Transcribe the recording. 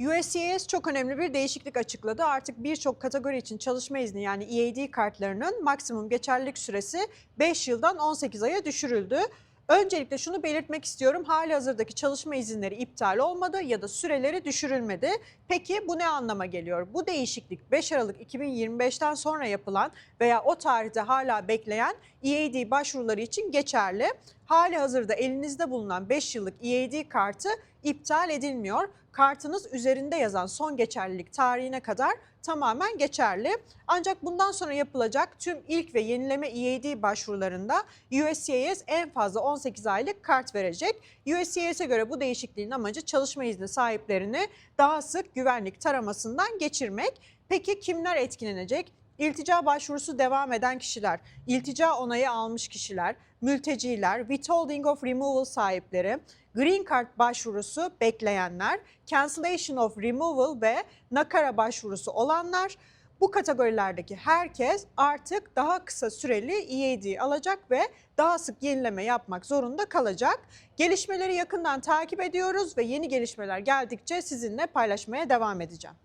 USCIS çok önemli bir değişiklik açıkladı. Artık birçok kategori için çalışma izni yani EAD kartlarının maksimum geçerlilik süresi 5 yıldan 18 aya düşürüldü. Öncelikle şunu belirtmek istiyorum. Hali hazırdaki çalışma izinleri iptal olmadı ya da süreleri düşürülmedi. Peki bu ne anlama geliyor? Bu değişiklik 5 Aralık 2025'ten sonra yapılan veya o tarihte hala bekleyen EAD başvuruları için geçerli. Hali hazırda elinizde bulunan 5 yıllık EAD kartı iptal edilmiyor. Kartınız üzerinde yazan son geçerlilik tarihine kadar tamamen geçerli. Ancak bundan sonra yapılacak tüm ilk ve yenileme EAD başvurularında USCIS en fazla 18 aylık kart verecek. USCIS'e göre bu değişikliğin amacı çalışma izni sahiplerini daha sık güvenlik taramasından geçirmek. Peki kimler etkilenecek? İltica başvurusu devam eden kişiler, iltica onayı almış kişiler, mülteciler, withholding of removal sahipleri, green card başvurusu bekleyenler, cancellation of removal ve nakara başvurusu olanlar, bu kategorilerdeki herkes artık daha kısa süreli EAD alacak ve daha sık yenileme yapmak zorunda kalacak. Gelişmeleri yakından takip ediyoruz ve yeni gelişmeler geldikçe sizinle paylaşmaya devam edeceğim.